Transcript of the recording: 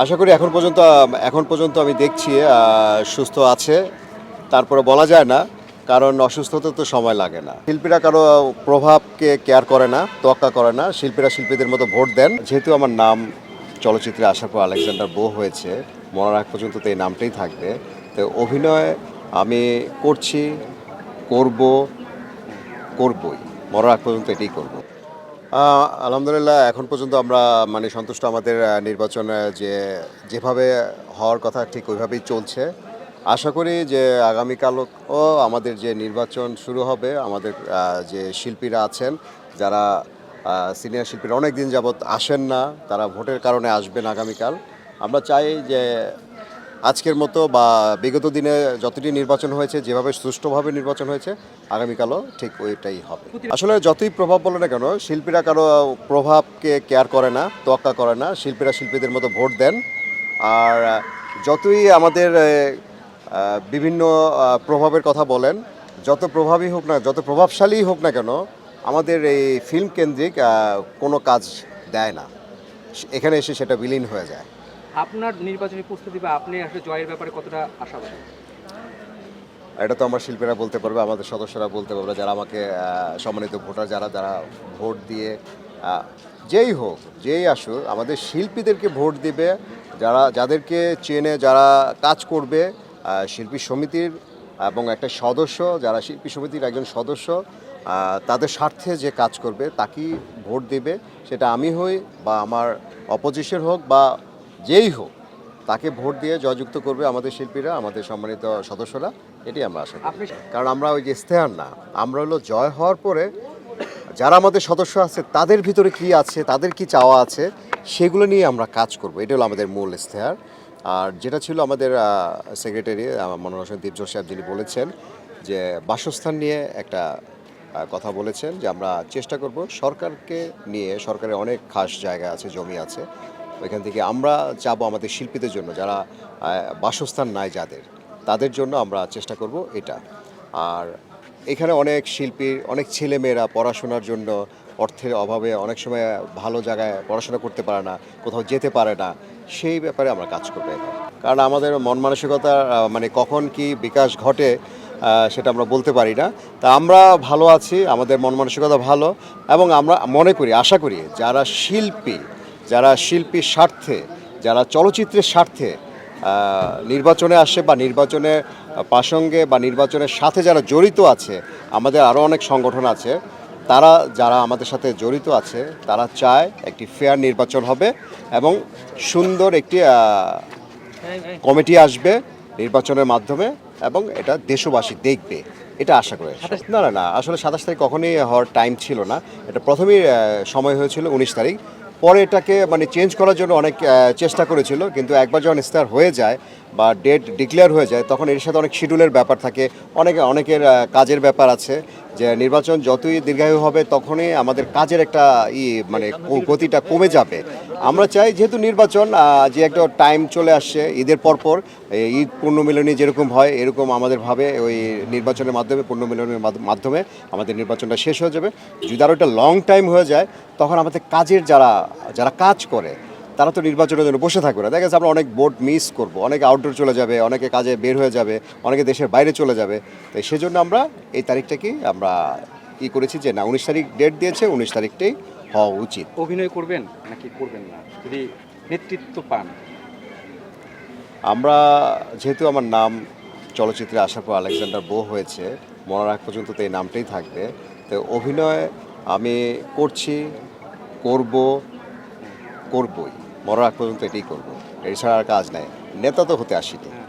আশা করি এখন পর্যন্ত এখন পর্যন্ত আমি দেখছি সুস্থ আছে। তারপরে বলা যায় না, কারণ অসুস্থতা তো সময় লাগে না। শিল্পীরা কারও প্রভাবকে কেয়ার করে না, তোয়াক্কা করে না। শিল্পীরা শিল্পীদের মতো ভোট দেন। যেহেতু আমার নাম চলচ্চিত্রে আসার পর আলেকজান্ডার বো হয়েছে, মরার আগ পর্যন্ত তো এই নামটাই থাকবে। তো অভিনয় আমি করছি, করব, করবই। মরার আগ পর্যন্ত এটাই করব। আলহামদুলিল্লাহ, এখন পর্যন্ত আমরা মানে সন্তুষ্ট আমাদের নির্বাচন যে, যেভাবে হওয়ার কথা ঠিক ওইভাবেই চলছে। আশা করি যে আগামীকালও আমাদের যে নির্বাচন শুরু হবে, আমাদের যে শিল্পীরা আছেন, যারা সিনিয়র শিল্পীরা অনেক দিন যাবৎ আসেন না, তারা ভোটের কারণে আসবেন আগামীকাল। আমরা চাই যে আজকের মতো বা বিগত দিনে যতটি নির্বাচন হয়েছে, যেভাবে সুষ্ঠুভাবে নির্বাচন হয়েছে, আগামীকালও ঠিক ওইটাই হবে। আসলে যতই প্রভাব বলে না কেন, শিল্পীরা কারও প্রভাবকে কেয়ার করে না, তোয়াক্কা করে না। শিল্পীরা শিল্পীদের মতো ভোট দেন। আর যতই আমাদের বিভিন্ন প্রভাবের কথা বলেন, যত প্রভাবই হোক না, যত প্রভাবশালী হোক না কেন, আমাদের এই ফিল্ম কেন্দ্রিক কোনো কাজ দেয় না। এখানে এসে সেটা বিলীন হয়ে যায়। আপনার নির্বাচনী প্রস্তুতি বা আপনি আসলে জয়ের ব্যাপারে কতটা আশাবাদী? এটা তো আমার শিল্পীরা বলতে পারবে, আমাদের সদস্যরা বলতে পারবে, যারা আমাকে সম্মানিত ভোটার, যারা যারা ভোট দিয়ে যেই হোক, যেই আসুক, আমাদের শিল্পীদেরকে ভোট দিবে, যারা, যাদেরকে চেনে, যারা কাজ করবে শিল্পী সমিতির এবং একটা সদস্য, যারা শিল্পী সমিতির একজন সদস্য তাদের স্বার্থে যে কাজ করবে, তাকেই ভোট দিবে, সেটা আমি হই বা আমার অপোজিশন হোক বা যেই হোক তাকে ভোট দিয়ে জয়যুক্ত করবে আমাদের শিল্পীরা আমাদের সম্মানিত সদস্যরা এটাই আমরা আশা করি। কারণ আমরা ওই যে ইস্তেহার না আমরা হলো জয় হওয়ার পরে যারা আমাদের সদস্য আছে তাদের ভিতরে কি আছে তাদের কি চাওয়া আছে সেগুলো নিয়ে আমরা কাজ করব। এটা হলো আমাদের মূল ইস্তেহার। আর যেটা ছিল আমাদের সেক্রেটারি মনোরঞ্জন দীপজোর সাহেব যিনি বলেছেন যে বাসস্থান নিয়ে একটা কথা বলেছেন যে আমরা চেষ্টা করব সরকারকে নিয়ে সরকারের অনেক খাস জায়গা আছে জমি আছে ওইখান থেকে আমরা চাবো আমাদের শিল্পীদের জন্য, যারা বাসস্থান নাই যাদের, তাদের জন্য আমরা চেষ্টা করব এটা। আর এখানে অনেক শিল্পীর, অনেক ছেলেমেয়েরা পড়াশোনার জন্য অর্থের অভাবে অনেক সময় ভালো জায়গায় পড়াশোনা করতে পারে না, কোথাও যেতে পারে না, সেই ব্যাপারে আমরা কাজ করব কারণ আমাদের মন মানসিকতা মানে কখন কি বিকাশ ঘটে সেটা আমরা বলতে পারি না। তা আমরা ভালো আছি, আমাদের মন মানসিকতা ভালো, এবং আমরা মনে করি, আশা করি, যারা শিল্পী যারা শিল্পীর স্বার্থে যারা চলচ্চিত্রের স্বার্থে নির্বাচনে আসে বা নির্বাচনে প্রাসঙ্গে বা নির্বাচনের সাথে যারা জড়িত আছে আমাদের আরও অনেক সংগঠন আছে তারা যারা আমাদের সাথে জড়িত আছে তারা চায় একটি ফেয়ার নির্বাচন হবে এবং সুন্দর একটি কমিটি আসবে নির্বাচনের মাধ্যমে এবং এটা দেশবাসী দেখবে। এটা আশা করে। না না না আসলে সাতাশ তারিখ কখনই হওয়ার টাইম ছিল না। এটা প্রথমেই সময় হয়েছিল উনিশ তারিখ। পরে এটাকে মানে চেঞ্জ করার জন্য অনেক চেষ্টা করেছিল, কিন্তু একবার যখন ইস্তার হয়ে যায় বা ডেট ডিক্লেয়ার হয়ে যায়, তখন এর সাথে অনেক শিডিউলের ব্যাপার থাকে, অনেকে, অনেকের কাজের ব্যাপার আছে। যে নির্বাচন যতই দীর্ঘায়ু হবে, তখনই আমাদের কাজের একটা ই মানে গতিটা কমে যাবে। আমরা চাই যেহেতু নির্বাচন যে একটা টাইম চলে আসছে, ঈদের পরপর ঈদ পূর্ণমিলনী যেরকম হয়, এরকম আমাদের ভাবে ওই নির্বাচনের মাধ্যমে, পূর্ণমিলনের মাধ্যমে আমাদের নির্বাচনটা শেষ হয়ে যাবে। যদি আরও একটা লং টাইম হয়ে যায়, তখন আমাদের কাজের যারা যারা কাজ করে তারা তো নির্বাচনের জন্য বসে থাকবে না। দেখা যাচ্ছে আমরা অনেক বোর্ড মিস করব অনেকে আউটডোর চলে যাবে অনেকে কাজে বের হয়ে যাবে অনেকে দেশের বাইরে চলে যাবে। তো সেজন্য আমরা এই তারিখটাকেই আমরা ই করেছি যে না উনিশ তারিখ ডেট দিয়েছে উনিশ তারিখটাই হওয়া উচিত। অভিনয় করবেন নাকি করবেন না? যদি নেতৃত্ব পান। আমরা যেহেতু আমার নাম চলচ্চিত্রে আসার পর আলেকজান্ডার বো হয়েছে মরার আগ পর্যন্ত তো এই নামটাই থাকবে। তো অভিনয় আমি করছি করব করবই। মরার পর্যন্ত এটাই করব। এছাড়া আর কাজ নাই। নেতা তো হতে আসিনি।